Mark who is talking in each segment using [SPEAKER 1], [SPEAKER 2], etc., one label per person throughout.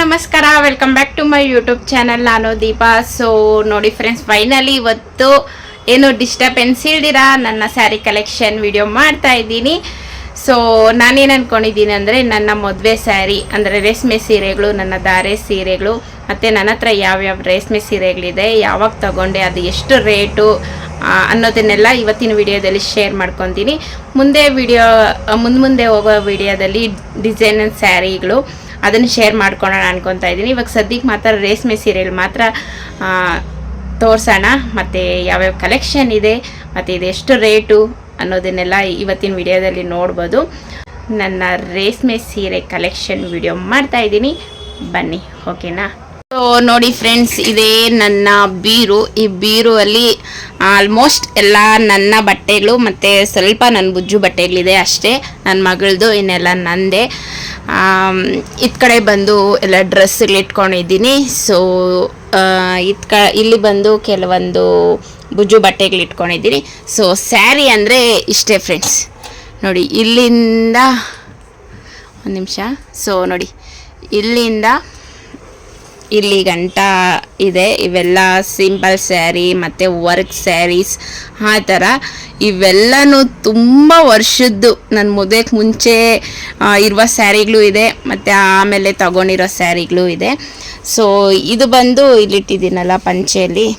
[SPEAKER 1] ನಮಸ್ಕಾರ welcome back to my YouTube channel ನಾನು Deepa. So ನೋಡಿ ಫ್ರೆಂಡ್ಸ್ ಫೈನಲಿ ಇವತ್ತು ಏನು ಡಿಸ್ಟರ್ಬೆನ್ಸ್ ಇಲ್ದಿರ? ನನ್ನ ಸ್ಯಾರಿ ಕಲೆಕ್ಷನ್ ವಿಡಿಯೋ ಮಾಡ್ತಾ ಇದ್ದೀನಿ. ಸೊ ನಾನೇನು ಅಂದ್ಕೊಂಡಿದ್ದೀನಿ ಅಂದರೆ, ನನ್ನ ಮದುವೆ ಸ್ಯಾರಿ ಅಂದರೆ ರೇಷ್ಮೆ ಸೀರೆಗಳು, ನನ್ನ ಧಾರೆ ಸೀರೆಗಳು, ಮತ್ತು ನನ್ನ ಹತ್ರ ಯಾವ್ಯಾವ ರೇಷ್ಮೆ ಸೀರೆಗಳಿದೆ, ಯಾವಾಗ ತಗೊಂಡೆ, ಅದು ಎಷ್ಟು ರೇಟು ಅನ್ನೋದನ್ನೆಲ್ಲ ಇವತ್ತಿನ ವಿಡಿಯೋದಲ್ಲಿ ಶೇರ್ ಮಾಡ್ಕೊತೀನಿ. ಮುಂದೆ ವಿಡಿಯೋ ಮುಂದೆ ಮುಂದೆ ಹೋಗೋ ವಿಡಿಯೋದಲ್ಲಿ ಡಿಸೈನ್ ಸ್ಯಾರಿಗಳು ಅದನ್ನು ಶೇರ್ ಮಾಡ್ಕೊಳ್ಳೋಣ ಅನ್ಕೊತಾ ಇದ್ದೀನಿ. ಇವಾಗ ಸದ್ಯಕ್ಕೆ ಮಾತ್ರ ರೇಷ್ಮೆ ಸೀರೆಯಲ್ಲಿ ಮಾತ್ರ ತೋರಿಸೋಣ. ಮತ್ತು ಯಾವ್ಯಾವ ಕಲೆಕ್ಷನ್ ಇದೆ, ಮತ್ತು ಇದೆಷ್ಟು ರೇಟು ಅನ್ನೋದನ್ನೆಲ್ಲ ಇವತ್ತಿನ ವಿಡಿಯೋದಲ್ಲಿ ನೋಡ್ಬೋದು. ನನ್ನ ರೇಷ್ಮೆ ಸೀರೆ ಕಲೆಕ್ಷನ್ ವಿಡಿಯೋ ಮಾಡ್ತಾಯಿದ್ದೀನಿ ಬನ್ನಿ ಓಕೆನಾ ಸೊ ನೋಡಿ ಫ್ರೆಂಡ್ಸ್ ಇದೇ ನನ್ನ ಬೀರು. ಈ ಬೀರು ಅಲ್ಲಿ ಆಲ್ಮೋಸ್ಟ್ ಎಲ್ಲ ನನ್ನ ಬಟ್ಟೆಗಳು ಮತ್ತು ಸ್ವಲ್ಪ ನನ್ನ ಬುಜ್ಜು ಬಟ್ಟೆಗಳಿದೆ ಅಷ್ಟೇ. ನನ್ನ ಮಗಳದು ಇನ್ನೆಲ್ಲ ನಂದೆ. ಇತ್ ಕಡೆ ಬಂದು ಎಲ್ಲ ಡ್ರೆಸ್ಗಳು ಇಟ್ಕೊಂಡಿದ್ದೀನಿ. ಸೊ ಇತ್ ಕ, ಇಲ್ಲಿ ಬಂದು ಕೆಲವೊಂದು ಬುಜ್ಜು ಬಟ್ಟೆಗಳು ಇಟ್ಕೊಂಡಿದ್ದೀನಿ. ಸೊ ಸ್ಯಾರಿ ಅಂದರೆ ಇಷ್ಟೇ ಫ್ರೆಂಡ್ಸ್ ನೋಡಿ, ಇಲ್ಲಿಂದ ಒಂದು ನಿಮಿಷ. ಸೊ ನೋಡಿ, ಇಲ್ಲಿಂದ ಇಲ್ಲಿ ಗಂಟ ಇದೆ. ಇವೆಲ್ಲ ಸಿಂಪಲ್ ಸ್ಯಾರಿ, ಮತ್ತು ವರ್ಕ್ ಸ್ಯಾರೀಸ್. ಆ ಥರ ಇವೆಲ್ಲನೂ ತುಂಬ ವರ್ಷದ್ದು. ನನ್ನ ಮದುವೆಗೆ ಮುಂಚೆ ಇರುವ ಸ್ಯಾರಿಗಳು ಇದೆ. ಮತ್ತು ಆಮೇಲೆ ತಗೊಂಡಿರೋ ಸ್ಯಾರಿಗಳು ಇದೆ. ಸೊ ಇದು ಬಂದು ಇಲ್ಲಿಟ್ಟಿದ್ದೀನಲ್ಲ ಪಂಚೆಯಲ್ಲಿ.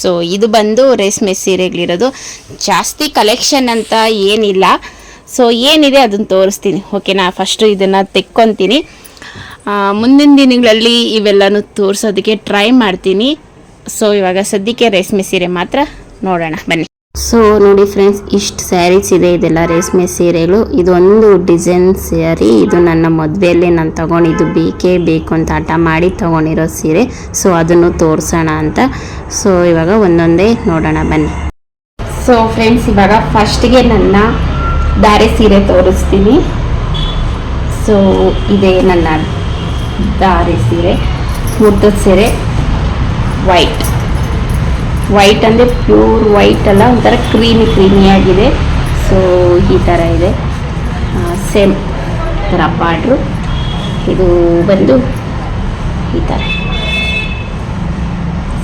[SPEAKER 1] ಸೊ ಇದು ಬಂದು ರೇಷ್ಮೆ ಸೀರೆಗಳಿರೋದು. ಜಾಸ್ತಿ ಕಲೆಕ್ಷನ್ ಅಂತ ಏನಿಲ್ಲ. ಸೊ ಏನಿದೆ ಅದನ್ನು ತೋರಿಸ್ತೀನಿ. ಓಕೆನಾ ಫಸ್ಟು ಇದನ್ನು ತೆಕ್ಕೊತೀನಿ. ಮುಂದಿನ ದಿನಗಳಲ್ಲಿ ಇವೆಲ್ಲನೂ ತೋರಿಸೋದಕ್ಕೆ ಟ್ರೈ ಮಾಡ್ತೀನಿ. ಸೊ ಇವಾಗ ಸದ್ಯಕ್ಕೆ ರೇಷ್ಮೆ ಸೀರೆ ಮಾತ್ರ ನೋಡೋಣ, ಬನ್ನಿ. ಸೊ ನೋಡಿ ಫ್ರೆಂಡ್ಸ್ ಇಷ್ಟು ಸ್ಯಾರೀಸ್ ಇದೆ ಇದೆಲ್ಲ ರೇಷ್ಮೆ ಸೀರೆಗಳು ಇದೊಂದು ಡಿಸೈನ್ ಸ್ಯಾರಿ ಇದು ನನ್ನ ಮದುವೆಯಲ್ಲಿ ನಾನು ತೊಗೊಂಡಿದ್ದು ಬೇಕೇ ಬೇಕು ಅಂತ ಹಠ ಮಾಡಿ ತಗೊಂಡಿರೋ ಸೀರೆ. ಸೊ ಅದನ್ನು ತೋರಿಸೋಣ ಅಂತ. ಸೊ ಇವಾಗ ಒಂದೊಂದೇ ನೋಡೋಣ, ಬನ್ನಿ. ಸೊ ಫ್ರೆಂಡ್ಸ್ ಇವಾಗ ಫಸ್ಟಿಗೆ ನನ್ನ ಧಾರೆ ಸೀರೆ ತೋರಿಸ್ತೀನಿ. ಸೊ ಇದೇ ನನ್ನ ಧಾರೆ ಸೀರೆ ಮುದ್ದದ ಸೀರೆ ವೈಟ್ ವೈಟ್ ಅಂದರೆ ಪ್ಯೂರ್ ವೈಟ್ ಅಲ್ಲ, ಒಂಥರ ಕ್ರೀಮಿ ಕ್ರೀಮಿಯಾಗಿದೆ ಸೊ ಈ ಥರ ಇದೆ. ಸೇಮ್ ಥರ ಬಾರ್ಡ್ರು. ಇದು ಬಂದು ಈ ಥರ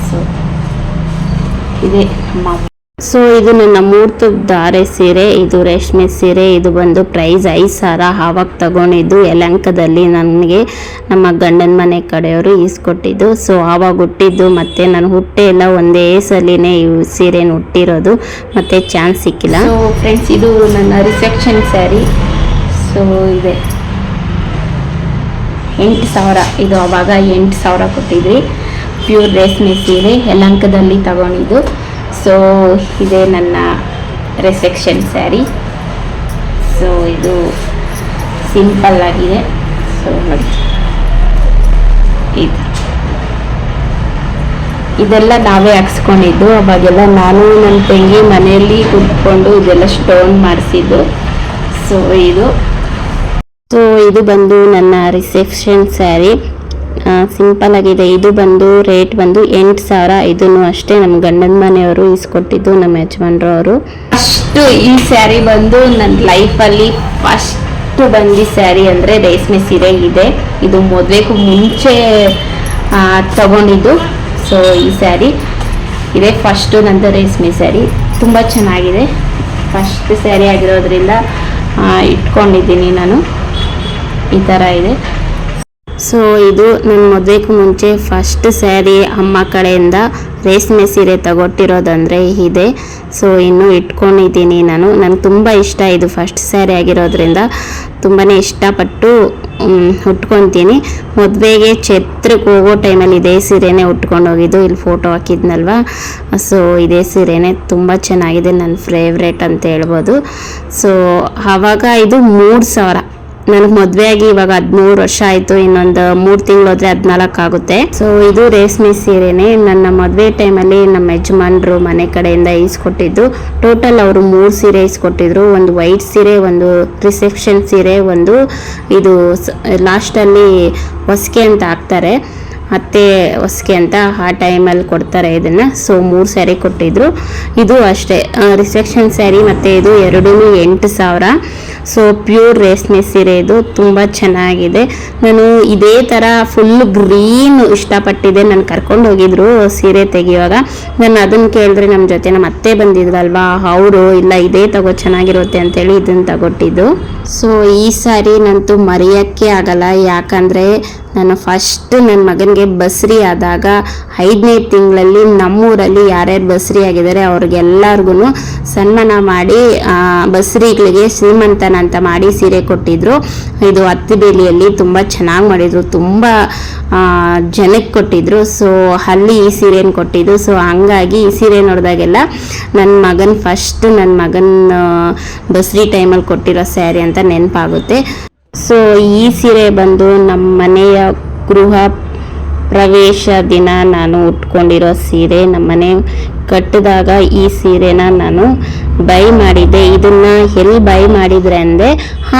[SPEAKER 1] ಸೊ ಇದೆ ಸೊ ಇದು ನನ್ನ ಮೂರ್ತ ದಾರೆ ಸೀರೆ, ಇದು ರೇಷ್ಮೆ ಸೀರೆ, ಇದು ಬಂದು ಪ್ರೈಸ್ ಐದು ಸಾವಿರ ಆವಾಗ ತಗೊಂಡಿದ್ದು. ಯಲಂಕದಲ್ಲಿ ನನಗೆ ನಮ್ಮ ಗಂಡನ ಮನೆ ಕಡೆಯವರು ಈಸ್ಕೊಟ್ಟಿದ್ದು. ಸೊ ಆವಾಗ ಹುಟ್ಟಿದ್ದು ಮತ್ತು ನಾನು ಹುಟ್ಟೆ ಎಲ್ಲ ಒಂದೇ ಸಲಿನೇ ಈ ಸೀರೆನ ಹುಟ್ಟಿರೋದು ಮತ್ತು ಚಾನ್ಸ್ ಸಿಕ್ಕಿಲ್ಲ. ಫ್ರೆಂಡ್ಸ್ ಇದು ನನ್ನ ರಿಸೆಪ್ಷನ್ ಸ್ಯಾರಿ ಸೊ ಇದೆ. ಎಂಟು ಸಾವಿರ. ಇದು ಆವಾಗ ಎಂಟು ಸಾವಿರ ಕೊಟ್ಟಿದ್ವಿ ಪ್ಯೂರ್ ರೇಷ್ಮೆ ಸೀರೆ, ಯಲಂಕದಲ್ಲಿ ತಗೊಂಡಿದ್ದು. ಸೊ ಇದೇ ನನ್ನ ರಿಸೆಪ್ಷನ್ ಸ್ಯಾರಿ ಸೊ ಇದು ಸಿಂಪಲ್ ಆಗಿದೆ. ಸೊ ನೋಡಿ. ಇದು. ಇದೆಲ್ಲ ನಾವೇ ಹಾಕ್ಸ್ಕೊಂಡಿದ್ದು. ಅವಾಗೆಲ್ಲ ನಾನು ನನ್ನ ತಂಗಿ ಮನೆಯಲ್ಲಿ ಕುತ್ಕೊಂಡು ಇದೆಲ್ಲ ಸ್ಟೋನ್ ಮಾಡಿಸಿದ್ದು. ಸೊ ಇದು. ಸೊ ಇದು ಬಂದು ನನ್ನ ರಿಸೆಪ್ಷನ್ ಸ್ಯಾರಿ ಸಿಂಪಲ್ ಆಗಿದೆ. ಇದು ಬಂದು ರೇಟ್ ಬಂದು ಎಂಟು ಸಾವಿರ ಇದನ್ನು ಅಷ್ಟೇ ನಮ್ಮ ಗಂಡನ ಮನೆಯವರು ಇಸ್ಕೊಟ್ಟಿದ್ದು ನಮ್ಮ ಯಜಮಾನ್ರು ಅವರು ಅಷ್ಟು ಈ ಸ್ಯಾರಿ ಬಂದು ನನ್ನ ಲೈಫಲ್ಲಿ ಫಸ್ಟ್ ಬಂದಿ ಸ್ಯಾರಿ ಅಂದರೆ ರೇಷ್ಮೆ ಸೀರೆ ಇದೆ. ಇದು ಮದುವೆಗೂ ಮುಂಚೆ ತಗೊಂಡಿದ್ದು. ಸೊ ಈ ಸ್ಯಾರಿ ಇದೇ. ಫಸ್ಟು ನಂದು ರೇಷ್ಮೆ ಸ್ಯಾರಿ. ತುಂಬ ಚೆನ್ನಾಗಿದೆ. ಫಸ್ಟ್ ಸ್ಯಾರಿ ಆಗಿರೋದ್ರಿಂದ ಇಟ್ಕೊಂಡಿದ್ದೀನಿ ನಾನು. ಈ ಥರ ಇದೆ. ಸೊ ಇದು ನನ್ನ ಮದುವೆಗೂ ಮುಂಚೆ ಫಸ್ಟ್ ಸ್ಯಾರಿ ಅಮ್ಮ ಕಡೆಯಿಂದ ರೇಷ್ಮೆ ಸೀರೆ ತಗೊಟ್ಟಿರೋದಂದರೆ ಇದೆ. ಸೊ ಇನ್ನು ಇಟ್ಕೊಂಡಿದ್ದೀನಿ ನಾನು. ನನಗೆ ತುಂಬ ಇಷ್ಟ ಇದು ಫಸ್ಟ್ ಸ್ಯಾರಿ ಆಗಿರೋದ್ರಿಂದ. ತುಂಬಾ ಇಷ್ಟಪಟ್ಟು ಉಟ್ಕೊತೀನಿ. ಮದುವೆಗೆ ಛತ್ರಕ್ಕೆ ಹೋಗೋ ಟೈಮಲ್ಲಿ ಇದೇ ಸೀರೆನೇ ಉಟ್ಕೊಂಡು ಹೋಗಿದ್ದು ಇಲ್ಲಿ ಫೋಟೋ ಹಾಕಿದ್ನಲ್ವ? ಸೊ ಇದೇ ಸೀರೆನೇ ತುಂಬ ಚೆನ್ನಾಗಿದೆ. ನನ್ನ ಫೇವ್ರೇಟ್ ಅಂತ ಹೇಳ್ಬೋದು. ಸೊ ಆವಾಗ ಇದು ಮೂರು ಸಾವಿರ. ನನಗೆ ಮದುವೆ ಆಗಿ ಇವಾಗ ಹದಿಮೂರು ವರ್ಷ ಆಯಿತು, ಇನ್ನೊಂದು ಮೂರು ತಿಂಗಳು ಹೋದ್ರೆ ಹದಿನಾಲ್ಕು ಆಗುತ್ತೆ. ಸೊ ಇದು ರೇಷ್ಮೆ ಸೀರೆನೇ. ನನ್ನ ಮದುವೆ ಟೈಮಲ್ಲಿ ನಮ್ಮ ಯಜಮಾನ್ರು ಮನೆ ಕಡೆಯಿಂದ ಈಸ್ಕೊಟ್ಟಿದ್ದು. ಟೋಟಲ್ ಅವರು ಮೂರು ಸೀರೆ ಈಸ್ಕೊಟ್ಟಿದ್ರು. ಒಂದು ವೈಟ್ ಸೀರೆ, ಒಂದು ರಿಸೆಪ್ಷನ್ ಸೀರೆ, ಒಂದು ಇದು ಲಾಸ್ಟಲ್ಲಿ ಹೊಸಕೆ ಅಂತ ಹಾಕ್ತಾರೆ. ಅತ್ತೆ ಹೊಸಕೆ ಅಂತ ಆ ಟೈಮಲ್ಲಿ ಕೊಡ್ತಾರೆ ಇದನ್ನು. ಸೊ ಮೂರು ಸ್ಯಾರಿ ಕೊಟ್ಟಿದ್ರು. ಇದು ಅಷ್ಟೇ. ರಿಸೆಪ್ಷನ್ ಸ್ಯಾರಿ ಮತ್ತು ಇದು ಎರಡೂ ಎಂಟು ಸಾವಿರ. ಸೊ ಪ್ಯೂರ್ ರೇಷ್ಮೆ ಸೀರೆ ಇದು ತುಂಬ ಚೆನ್ನಾಗಿದೆ. ನಾನು ಇದೇ ಥರ ಫುಲ್ ಗ್ರೀನ್ ಇಷ್ಟಪಟ್ಟಿದ್ದೆ. ನಾನು ಕರ್ಕೊಂಡು ಹೋಗಿದ್ರು ಸೀರೆ ತೆಗೆಯುವಾಗ. ನಾನು ಅದನ್ನು ಕೇಳಿದ್ರೆ ನಮ್ಮ ಜೊತೆ ನಮ್ಮ ಅತ್ತೆ ಬಂದಿದ್ವಲ್ವಾ ಅವರು ಇಲ್ಲ ಇದೇ ತಗೋ, ಚೆನ್ನಾಗಿರುತ್ತೆ ಅಂತೇಳಿ ಇದನ್ನು ತಗೊಟ್ಟಿದ್ದು. ಸೊ ಈ ಸಾರಿ ನಂತೂ ಮರೆಯೋಕ್ಕೆ ಆಗಲ್ಲ. ಯಾಕಂದರೆ ನಾನು ಫಸ್ಟ್ ನನ್ನ ಮಗನಿಗೆ ಬಸ್ರಿ ಆದಾಗ ಐದನೇ ತಿಂಗಳಲ್ಲಿ ನಮ್ಮೂರಲ್ಲಿ ಯಾರ್ಯಾರು ಬಸ್ರಿ ಆಗಿದ್ದಾರೆ ಅವ್ರಿಗೆಲ್ಲರಿಗೂ ಸನ್ಮಾನ ಮಾಡಿ ಬಸ್ರಿಗಳಿಗೆ ಶ್ರೀಮಂತನ ಅಂತ ಮಾಡಿ ಸೀರೆ ಕೊಟ್ಟಿದ್ರು. ಇದು ಹತ್ತಿಬೇಲಿಯಲ್ಲಿ ತುಂಬ ಚೆನ್ನಾಗಿ ಮಾಡಿದರು. ತುಂಬ ಜನಕ್ಕೆ ಕೊಟ್ಟಿದ್ರು. ಸೊ ಅಲ್ಲಿ ಈ ಸೀರೆನ ಕೊಟ್ಟಿದ್ದು. ಸೊ ಹಂಗಾಗಿ ಈ ಸೀರೆ ನೋಡಿದಾಗೆಲ್ಲ ನನ್ನ ಮಗನ ಫಸ್ಟ್ ನನ್ನ ಮಗನ ಬಸ್ರಿ ಟೈಮಲ್ಲಿ ಕೊಟ್ಟಿರೋ ಸ್ಯಾರಿ ಅಂತ ನೆನಪಾಗುತ್ತೆ. ಸೊ ಈ ಸೀರೆ ಬಂದು ನಮ್ಮ ಮನೆಯ ಗೃಹ ಪ್ರವೇಶ ದಿನ ನಾನು ಉಟ್ಕೊಂಡಿರೋ ಸೀರೆ ನಮ್ಮನೆ ಕಟ್ಟಿದಾಗ ಈ ಸೀರೆನ ನಾನು ಬೈ ಮಾಡಿದ್ದೆ. ಇದನ್ನ ಎಲ್ಲಿ ಬೈ ಮಾಡಿದ್ರೆ ಅಂದರೆ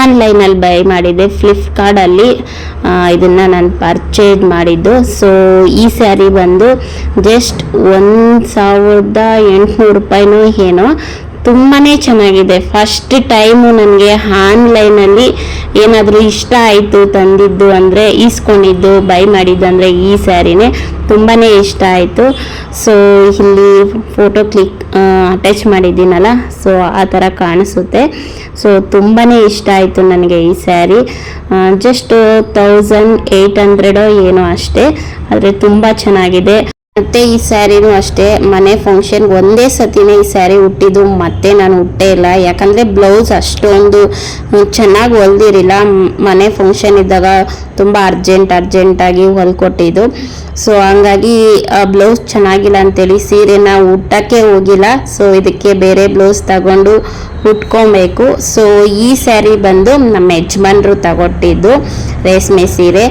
[SPEAKER 1] ಆನ್ಲೈನಲ್ಲಿ ಬೈ ಮಾಡಿದ್ದೆ. ಫ್ಲಿಪ್ಕಾರ್ಟಲ್ಲಿ ಇದನ್ನು ನಾನು ಪರ್ಚೇಸ್ ಮಾಡಿದ್ದು. ಸೊ ಈ ಸ್ಯಾರಿ ಬಂದು ಜಸ್ಟ್ ಒಂದು ಸಾವಿರದ ಎಂಟುನೂರು ರೂಪಾಯಿನೂ ಏನೋ ತುಂಬಾ ಚೆನ್ನಾಗಿದೆ. ಫಸ್ಟ್ ಟೈಮು ನನಗೆ ಆನ್ಲೈನಲ್ಲಿ ಏನಾದರೂ ಇಷ್ಟ ಆಯಿತು ತಂದಿದ್ದು ಅಂದರೆ ಈಸ್ಕೊಂಡಿದ್ದು ಬೈ ಮಾಡಿದ್ದು ಅಂದರೆ ಈ ಸ್ಯಾರಿನೇ ತುಂಬಾ ಇಷ್ಟ ಆಯಿತು. ಸೊ ಇಲ್ಲಿ ಫೋಟೋ ಕ್ಲಿಕ್ ಅಟ್ಯಾಚ್ ಮಾಡಿದ್ದೀನಲ್ಲ ಸೊ ಆ ಥರ ಕಾಣಿಸುತ್ತೆ. ಸೊ ತುಂಬಾ ಇಷ್ಟ ಆಯಿತು ನನಗೆ ಈ ಸ್ಯಾರಿ. ಜಸ್ಟ್ ತೌಸಂಡ್ ಏಯ್ಟ್ ಹಂಡ್ರೆಡೋ ಏನೋ ಅಷ್ಟೇ, ಆದರೆ ತುಂಬ ಚೆನ್ನಾಗಿದೆ. ಮತ್ತೆ ಈ ಸ್ಯಾರಿನೂ ಅಷ್ಟೇ. ಮನೆ ಫಂಕ್ಷನ್ ಒಂದೇ ಸತಿನೇ ಈ ಸ್ಯಾರಿ ಹುಟ್ಟಿದ್ದು ಮತ್ತೆ ನಾನು ಹುಟ್ಟೇ ಇಲ್ಲ. ಯಾಕಂದರೆ ಬ್ಲೌಸ್ ಅಷ್ಟೊಂದು ಚೆನ್ನಾಗಿ ಹೊಲ್ದಿರಿಲ್ಲ. ಮನೆ ಫಂಕ್ಷನ್ ಇದ್ದಾಗ ತುಂಬ ಅರ್ಜೆಂಟ್ ಅರ್ಜೆಂಟಾಗಿ ಹೊಲ್ಕೊಟ್ಟಿದ್ದು. ಸೊ ಹಂಗಾಗಿ ಬ್ಲೌಸ್ ಚೆನ್ನಾಗಿಲ್ಲ ಅಂತೇಳಿ ಸೀರೆನ ಊಟಕ್ಕೆ ಹೋಗಿಲ್ಲ. ಸೊ ಇದಕ್ಕೆ ಬೇರೆ ಬ್ಲೌಸ್ ತಗೊಂಡು ಉಟ್ಕೊಬೇಕು. ಸೊ ಈ ಸ್ಯಾರಿ ಬಂದು ನಮ್ಮ ಯಜಮಾನ್ರು ತಗೊಟ್ಟಿದ್ದು ರೇಷ್ಮೆ ಸೀರೆ.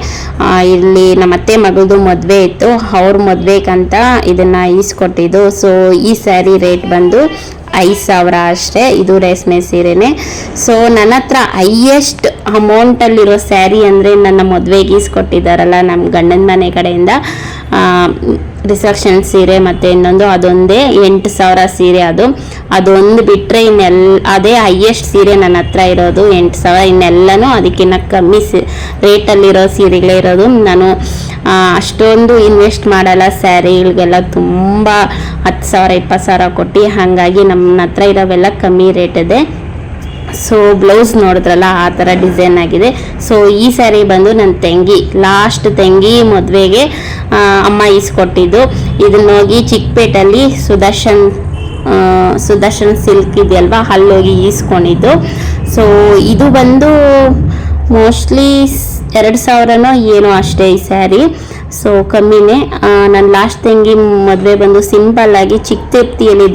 [SPEAKER 1] ಇಲ್ಲಿ ನಮ್ಮ ಅತ್ತೆ ಮಗಳದು ಮದುವೆ ಇತ್ತು. ಅವ್ರ ಮದುವೆಗಂತ ಇದನ್ನು ಈಸ್ಕೊಟ್ಟಿದ್ದು. ಸೊ ಈ ಸ್ಯಾರಿ ರೇಟ್ ಬಂದು ಐದು ಸಾವಿರ ಅಷ್ಟೇ. ಇದು ರೇಷ್ಮೆ ಸೀರೆನೇ. ಸೊ ನನ್ನ ಹತ್ರ ಹೈಯೆಸ್ಟ್ ಅಮೌಂಟಲ್ಲಿರೋ ಸ್ಯಾರಿ ಅಂದರೆ ನನ್ನ ಮದುವೆಗೆ ಈಸ್ಕೊಟ್ಟಿದ್ದಾರಲ್ಲ ನಮ್ಮ ಗಂಡನ ಮನೆ ಕಡೆಯಿಂದ. ರಿಸೆಪ್ಷನ್ ಸೀರೆ ಮತ್ತು ಇನ್ನೊಂದು ಅದೊಂದೇ ಎಂಟು ಸಾವಿರ ಸೀರೆ ಅದು. ಅದೊಂದು ಬಿಟ್ಟರೆ ಇನ್ನೆಲ್ಲ ಅದೇ ಹೈಯೆಸ್ಟ್ ಸೀರೆ ನನ್ನ ಹತ್ರ ಇರೋದು, ಎಂಟು ಸಾವಿರ. ಇನ್ನೆಲ್ಲನೂ ಅದಕ್ಕಿಂತ ಕಮ್ಮಿ ಸಿ, ರೇಟಲ್ಲಿರೋ ಸೀರೆಗಳೇ ಇರೋದು ನಾನು ಅಷ್ಟೊಂದು ಇನ್ವೆಸ್ಟ್ ಮಾಡಲ್ಲ. ಸ್ಯಾರಿಗಳಿಗೆಲ್ಲ ತುಂಬ ಹತ್ತು ಸಾವಿರ, ಇಪ್ಪತ್ತು ಸಾವಿರ ಕೊಟ್ಟು, ಹಾಗಾಗಿ ನಮ್ಮ ಹತ್ರ ಇರೋವೆಲ್ಲ ಕಮ್ಮಿ ರೇಟ್ ಇದೆ. ಸೊ ಬ್ಲೌಸ್ ನೋಡಿದ್ರಲ್ಲ, ಆ ಥರ ಡಿಸೈನ್ ಆಗಿದೆ. ಸೊ ಈ ಸ್ಯಾರಿ ಬಂದು ನನ್ನ ತಂಗಿ ಲಾಸ್ಟ್ ತಂಗಿ ಮದುವೆಗೆ ಅಮ್ಮ ಈಸ್ಕೊಟ್ಟಿದ್ದು. ಇದನ್ನೋಗಿ ಚಿಕ್ಕಪೇಟಲ್ಲಿ ಸುದರ್ಶನ್ ಸುದರ್ಶನ್ ಸಿಲ್ಕ್ ಇದೆಯಲ್ವಾ? ಅಲ್ಲೋಗಿ ಈಸ್ಕೊಂಡಿದ್ದು. ಸೊ ಇದು ಬಂದು ಮೋಸ್ಟ್ಲಿ ಎರಡು ಸಾವಿರನೋ ಏನೋ ಅಷ್ಟೇ ಈ ಸ್ಯಾರಿ. ಸೊ ಕಮ್ಮಿನೇ. ನನ್ನ ಲಾಸ್ಟ್ ತಂಗಿ ಮದುವೆ ಬಂದು ಸಿಂಪಲ್ ಆಗಿ ಚಿಕ್ಕ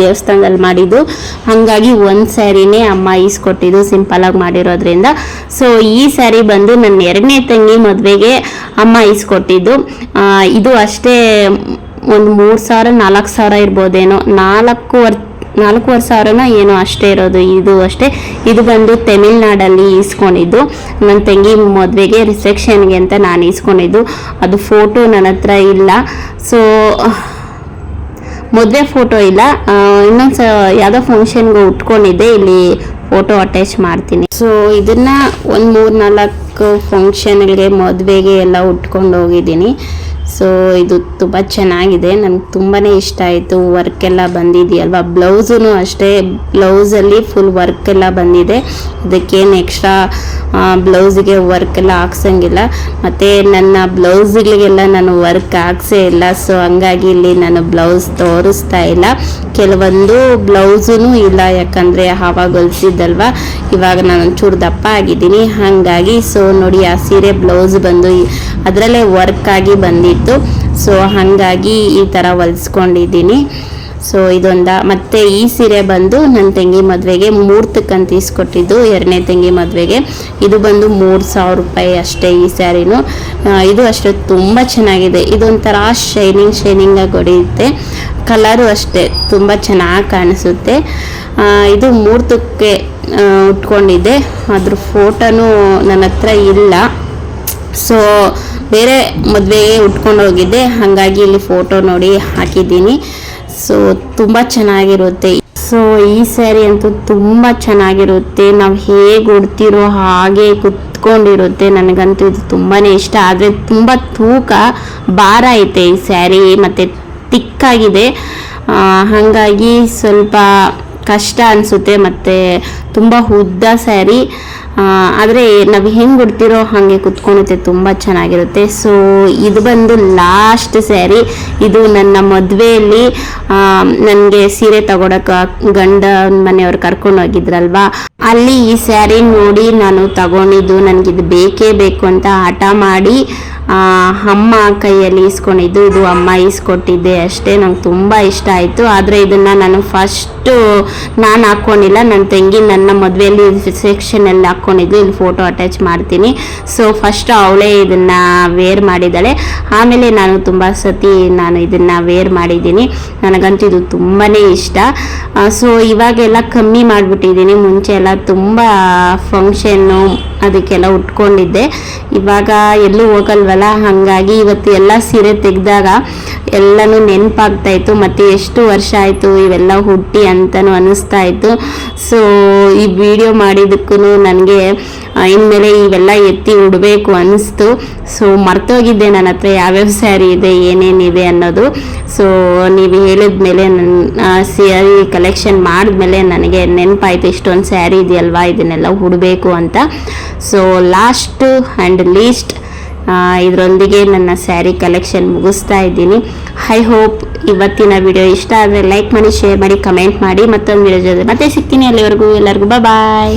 [SPEAKER 1] ದೇವಸ್ಥಾನದಲ್ಲಿ ಮಾಡಿದ್ದು. ಹಾಗಾಗಿ ಒಂದು ಸ್ಯಾರಿನೇ ಅಮ್ಮ ಈಸ್ಕೊಟ್ಟಿದ್ದು ಸಿಂಪಲ್ ಆಗಿ ಮಾಡಿರೋದ್ರಿಂದ. ಸೊ ಈ ಸ್ಯಾರಿ ಬಂದು ನನ್ನ ಎರಡನೇ ತಂಗಿ ಮದುವೆಗೆ ಅಮ್ಮ ಈಸ್ಕೊಟ್ಟಿದ್ದು. ಇದು ಅಷ್ಟೇ ಒಂದು ಮೂರು ಸಾವಿರ, ನಾಲ್ಕು ಸಾವಿರ ಇರ್ಬೋದೇನೋ ವರ್ ನಾಲ್ಕೂವರೆ ಸಾವಿರನ ಏನೋ ಅಷ್ಟೇ ಇರೋದು, ಇದು ಅಷ್ಟೇ. ಇದು ಬಂದು ತಮಿಳ್ನಾಡಲ್ಲಿ ಈಸ್ಕೊಂಡಿದ್ದು. ನನ್ನ ತಂಗಿ ಮದುವೆಗೆ ರಿಸೆಪ್ಷನ್ಗೆ ಅಂತ ನಾನು ಈಸ್ಕೊಂಡಿದ್ದು. ಅದು ಫೋಟೋ ನನ್ನ ಹತ್ರ ಇಲ್ಲ. ಸೊ ಮದುವೆ ಫೋಟೋ ಇಲ್ಲ. ಇನ್ನೊಂದು ಸ ಯಾವುದೋ ಫಂಕ್ಷನ್ಗೆ ಉಟ್ಕೊಂಡಿದ್ದೆ, ಇಲ್ಲಿ ಫೋಟೋ ಅಟ್ಯಾಚ್ ಮಾಡ್ತೀನಿ. ಸೊ ಇದನ್ನ ಒಂದು ಮೂರು ನಾಲ್ಕು ಫಂಕ್ಷನ್ಗೆ ಮದುವೆಗೆ ಎಲ್ಲ ಉಟ್ಕೊಂಡು ಹೋಗಿದ್ದೀನಿ. ಸೊ ಇದು ತುಂಬ ಚೆನ್ನಾಗಿದೆ. ನನಗೆ ತುಂಬಾ ಇಷ್ಟ ಆಯಿತು. ವರ್ಕ್ ಎಲ್ಲ ಬಂದಿದೆಯಲ್ವಾ? ಬ್ಲೌಸೂ ಅಷ್ಟೇ, ಬ್ಲೌಸಲ್ಲಿ ಫುಲ್ ವರ್ಕ್ ಎಲ್ಲ ಬಂದಿದೆ. ಅದಕ್ಕೇನು ಎಕ್ಸ್ಟ್ರಾ ಬ್ಲೌಸಿಗೆ ವರ್ಕ್ ಎಲ್ಲ ಹಾಕ್ಸಂಗಿಲ್ಲ. ಮತ್ತು ನನ್ನ ಬ್ಲೌಸ್ಗಳಿಗೆಲ್ಲ ನಾನು ವರ್ಕ್ ಹಾಕ್ಸೇ ಇಲ್ಲ. ಸೊ ಹಂಗಾಗಿ ಇಲ್ಲಿ ನಾನು ಬ್ಲೌಸ್ ತೋರಿಸ್ತಾ ಇಲ್ಲ. ಕೆಲವೊಂದು ಬ್ಲೌಸೂ ಇಲ್ಲ. ಯಾಕಂದರೆ ಆವಾಗ ಹೊಲಿಸಿದ್ದಲ್ವ ಇವಾಗ ನಾನು ಒಂಚೂರು ದಪ್ಪ ಆಗಿದ್ದೀನಿ. ಹಾಗಾಗಿ ಸೊ ನೋಡಿ, ಆ ಸೀರೆ ಬ್ಲೌಸ್ ಬಂದು, ಅದರಲ್ಲೇ ವರ್ಕ್ ಆಗಿ ಬಂದಿತ್ತು ಸೊ ಹಾಗಾಗಿ ಈ ಥರ ಹೊಲಿಸ್ಕೊಂಡಿದ್ದೀನಿ. ಸೊ ಇದೊಂದ, ಮತ್ತೆ ಈ ಸೀರೆ ಬಂದು ನನ್ನ ತಂಗಿ ಮದುವೆಗೆ ಮೂರ್ತಕ್ಕಂತ ಇಸ್ಕೊಟ್ಟಿದ್ದು ಎರಡನೇ ತಂಗಿ ಮದುವೆಗೆ. ಇದು ಬಂದು ಮೂರು ಸಾವಿರ ರೂಪಾಯಿ ಅಷ್ಟೇ ಈ ಸ್ಯಾರಿನೂ. ಇದು ಅಷ್ಟೇ ತುಂಬ ಚೆನ್ನಾಗಿದೆ. ಇದೊಂಥರ ಶೈನಿಂಗ್ ಶೈನಿಂಗಾಗಿ ಹೊಡೆಯುತ್ತೆ. ಕಲರು ಅಷ್ಟೇ, ತುಂಬ ಚೆನ್ನಾಗಿ ಕಾಣಿಸುತ್ತೆ. ಇದು ಮೂರ್ತಕ್ಕೆ ಉಟ್ಕೊಂಡಿದ್ದೆ. ಅದ್ರ ಫೋಟೋನು ನನ್ನ ಹತ್ರ ಇಲ್ಲ. ಸೊ ಬೇರೆ ಮದುವೆಗೆ ಉಟ್ಕೊಂಡು ಹೋಗಿದ್ದೆ. ಹಾಗಾಗಿ ಇಲ್ಲಿ ಫೋಟೋ ನೋಡಿ ಹಾಕಿದ್ದೀನಿ. ಸೊ ತುಂಬ ಚೆನ್ನಾಗಿರುತ್ತೆ. ಸೊ ಈ ಸ್ಯಾರಿ ಅಂತೂ ತುಂಬ ಚೆನ್ನಾಗಿರುತ್ತೆ. ನಾವು ಹೇಗೆ ಉಡ್ತಿರೋ ಹಾಗೆ ಕುತ್ಕೊಂಡಿರುತ್ತೆ. ನನಗಂತೂ ಇದು ತುಂಬಾ ಇಷ್ಟ. ಆದರೆ ತುಂಬ ತೂಕ, ಭಾರ ಐತೆ ಈ ಸ್ಯಾರಿ ಮತ್ತು ತಿಕ್ಕಾಗಿದೆ. ಹಾಗಾಗಿ ಸ್ವಲ್ಪ ಕಷ್ಟ ಅನಿಸುತ್ತೆ. ಮತ್ತು ತುಂಬ ಉದ್ದ ಸ್ಯಾರಿ ಆದರೆ ನಾವು ಹೆಂಗೆ ಉಡ್ತಿರೋ ಹಾಗೆ ಕುತ್ಕೊಳುತ್ತೆ, ತುಂಬ ಚೆನ್ನಾಗಿರುತ್ತೆ. ಸೊ ಇದು ಬಂದು ಲಾಸ್ಟ್ ಸ್ಯಾರಿ ಇದು ನನ್ನ ಮದುವೆಯಲ್ಲಿ ನನಗೆ ಸೀರೆ ತಗೊಳಕ್ಕೆ ಗಂಡ ಮನೆಯವ್ರು ಕರ್ಕೊಂಡು ಹೋಗಿದ್ರಲ್ವಾ? ಅಲ್ಲಿ ಈ ಸ್ಯಾರಿ ನೋಡಿ ನಾನು ತಗೊಂಡಿದ್ದು ನನಗಿದು ಬೇಕೇ ಬೇಕು ಅಂತ ಹಠ ಮಾಡಿ ಅಮ್ಮ ಕೈಯಲ್ಲಿ ಈಸ್ಕೊಂಡಿದ್ದು, ಇದು ಅಮ್ಮ ಈಸ್ಕೊಟ್ಟಿದ್ದೆ ಅಷ್ಟೇ, ನಂಗೆ ತುಂಬ ಇಷ್ಟ ಆಯಿತು. ಆದರೆ ಇದನ್ನು ನಾನು ಫಸ್ಟು ನಾನು ಹಾಕ್ಕೊಂಡಿಲ್ಲ ನನ್ನ ತಂಗಿ ನನ್ನ ಮದುವೆಯಲ್ಲಿ ಸೆಕ್ಷನಲ್ಲಿ ಹಾಕ್ಕೊಂಡಿದ್ಲು ಇಲ್ಲಿ ಫೋಟೋ ಅಟ್ಯಾಚ್ ಮಾಡ್ತೀನಿ. ಸೊ ಫಸ್ಟ್ ಅವಳೇ ಇದನ್ನು ವೇರ್ ಮಾಡಿದ್ದಾಳೆ. ಆಮೇಲೆ ನಾನು ತುಂಬ ಸತಿ ನಾನು ಇದನ್ನು ವೇರ್ ಮಾಡಿದ್ದೀನಿ. ನನಗಂತೂ ಇದು ತುಂಬಾ ಇಷ್ಟ. ಸೊ ಇವಾಗೆಲ್ಲ ಕಮ್ಮಿ ಮಾಡಿಬಿಟ್ಟಿದ್ದೀನಿ. ಮುಂಚೆ ಎಲ್ಲ ತುಂಬ ಫಂಕ್ಷನ್ನು ಅದಕ್ಕೆಲ್ಲ ಉಟ್ಕೊಂಡಿದ್ದೆ. ಇವಾಗ ಎಲ್ಲೂ ಹೋಗಲ್ವಲ್ಲ? ಹಾಗಾಗಿ ಇವತ್ತು ಎಲ್ಲ ಸೀರೆ ತೆಗೆದಾಗ ಎಲ್ಲನೂ ನೆನಪಾಗ್ತಾ ಇತ್ತು. ಮತ್ತು ಎಷ್ಟು ವರ್ಷ ಆಯಿತು ಇವೆಲ್ಲ ಹುಟ್ಟಿ ಅಂತಲೂ ಅನ್ನಿಸ್ತಾ ಇತ್ತು. ಸೊ ಈ ವಿಡಿಯೋ ಮಾಡಿದ್ದಕ್ಕೂ ನನಗೆ ಇನ್ಮೇಲೆ ಇವೆಲ್ಲ ಎತ್ತಿ ಉಡಬೇಕು ಅನ್ನಿಸ್ತು ಸೊ ಮರ್ತೋಗಿದ್ದೆ ನನ್ನ ಹತ್ರ ಯಾವ್ಯಾವ ಸ್ಯಾರಿ ಇದೆ ಏನೇನಿದೆ ಅನ್ನೋದು. ಸೊ ನೀವು ಹೇಳಿದ ಮೇಲೆ ನನ್ನ ಸ್ಯಾರಿ ಕಲೆಕ್ಷನ್ ಮಾಡಿದ್ಮೇಲೆ ನನಗೆ ನೆನಪಾಯಿತು ಇಷ್ಟೊಂದು ಸ್ಯಾರಿ ಇದೆಯಲ್ವಾ, ಇದನ್ನೆಲ್ಲ ಉಡಬೇಕು ಅಂತ. ಸೊ ಲಾಸ್ಟು ಆ್ಯಂಡ್ ಲೀಸ್ಟ್ ಇದರೊಂದಿಗೆ ನನ್ನ ಸ್ಯಾರಿ ಕಲೆಕ್ಷನ್ ಮುಗಿಸ್ತಾ ಇದ್ದೀನಿ. ಐ ಹೋಪ್ ಇವತ್ತಿನ ವಿಡಿಯೋ ಇಷ್ಟ ಆದರೆ ಲೈಕ್ ಮಾಡಿ ಶೇರ್ ಮಾಡಿ ಕಮೆಂಟ್ ಮಾಡಿ, ಮತ್ತೊಂದು ವಿಡಿಯೋ ಜೊತೆ ಮತ್ತೆ ಸಿಗ್ತೀನಿ ಅಲ್ಲಿವರೆಗೂ. ಎಲ್ಲರಿಗೂ ಬಾಯ್